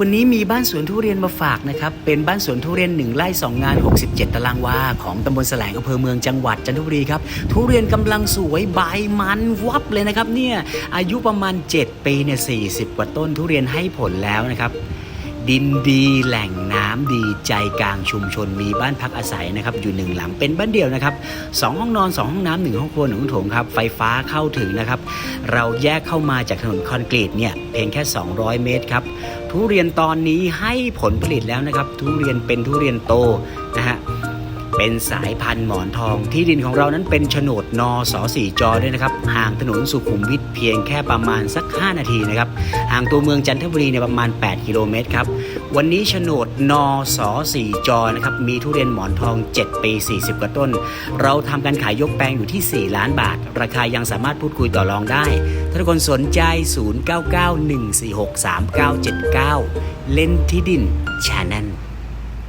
วันนี้มีบ้านสวนทุเรียนมาฝากนะครับ เป็นบ้านสวนทุเรียน 1ไร่2 งาน 67 ตารางวา ของตำบลแสลงอำเภอเมืองจังหวัดจันทบุรีครับ ทุเรียนกำลังสวยใบมันวับเลยนะครับเนี่ย อายุประมาณ 7 ปีเนี่ย40 กว่าต้นทุเรียนให้ผลแล้วนะครับ ดินดีแหล่งน้ำดีใจกลางชุมชนมีบ้านพักอาศัยนะครับอยู่หนึ่งหลังเป็นบ้านเดียวนะครับสองห้องนอนสองห้องน้ำหนึ่งห้องครัวหนึ่งห้องโถงครับไฟฟ้าเข้าถึงนะครับ เราแยกเข้ามาจากถนนคอนกรีตเนี่ยเพียงแค่ 200 เมตรครับทุเรียนตอนนี้ให้ผลผลิตแล้วนะครับ ทุเรียนเป็นทุเรียนโตนะฮะ เป็นสายพันธุ์หมอนทอง ที่ดินของเรานั้นเป็นโฉนดนสสี่จอด้วยนะครับ ห่างถนนสุขุมวิทเพียงแค่ประมาณสัก 5 นาทีนะครับ ห่างตัวเมืองจันทบุรีเนี่ยประมาณ 8 กิโลเมตรครับ วันนี้โฉนดนสสี่จอนะครับ มีทุเรียนหมอนทอง 7 ปี 40 กว่าต้น เราทำการขายยกแปลงอยู่ที่ 4 ล้านบาท ราคายังสามารถพูดคุยต่อรองได้ ถ้าทุกคนสนใจ 0991463979 เล่นที่ดินชาแนล